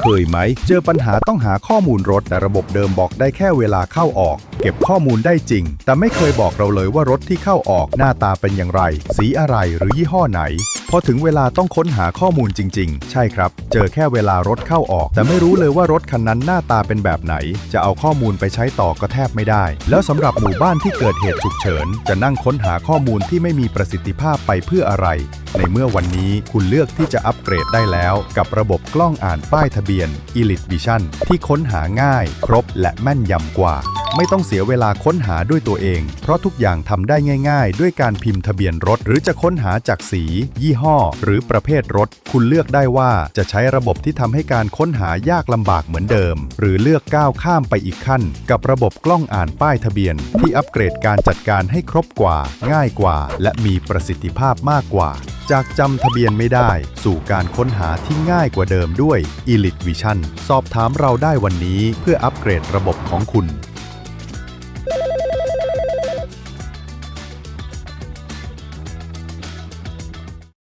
เคยไหม เจอปัญหาต้องหาข้อมูลรถแต่ระบบเดิมบอกได้แค่เวลาเข้าออก เก็บข้อมูลได้จริง แต่ไม่เคยบอกเราเลยว่ารถที่เข้าออกหน้าตาเป็นอย่างไร สีอะไรหรือยี่ห้อไหน พอถึงเวลาต้องค้นหาข้อมูลจริง ๆ ใช่ครับ เจอแค่เวลารถเข้าออก แต่ไม่รู้เลยว่ารถคันนั้นหน้าตาเป็นแบบไหน จะเอาข้อมูลไปใช้ต่อก็แทบไม่ได้ แล้วสำหรับหมู่บ้านที่เกิดเหตุฉุกเฉิน จะนั่งค้นหาข้อมูลที่ไม่มีประสิทธิภาพไปเพื่ออะไร ในเมื่อวันนี้คุณเลือกที่จะอัปเกรดได้แล้ว กับระบบกล้องอ่านป้ายทะเบียน Elite Vision ที่ค้นหาง่าย ครบและแม่นยำกว่า ไม่ต้องเสียเวลาค้นหาด้วยตัวเอง เพราะทุกอย่างทำได้ง่ายๆ ด้วยการพิมพ์ทะเบียนรถ หรือจะค้นหาจากสี ยี่ห้อ หรือประเภทรถ คุณเลือกได้ว่าจะใช้ระบบที่ทำให้การค้นหายากลำบากเหมือนเดิม หรือเลือกก้าวข้ามไปอีกขั้น กับระบบกล้องอ่านป้ายทะเบียน ที่อัปเกรดการจัดการให้ครบกว่า ง่ายกว่า และมีประสิทธิภาพมากกว่า จากจำทะเบียนไม่ได้ สู่การค้นหาที่ง่ายกว่าเดิมด้วย Elite Vision สอบถามเราได้วันนี้เพื่ออัปเกรดระบบของคุณ Thank you.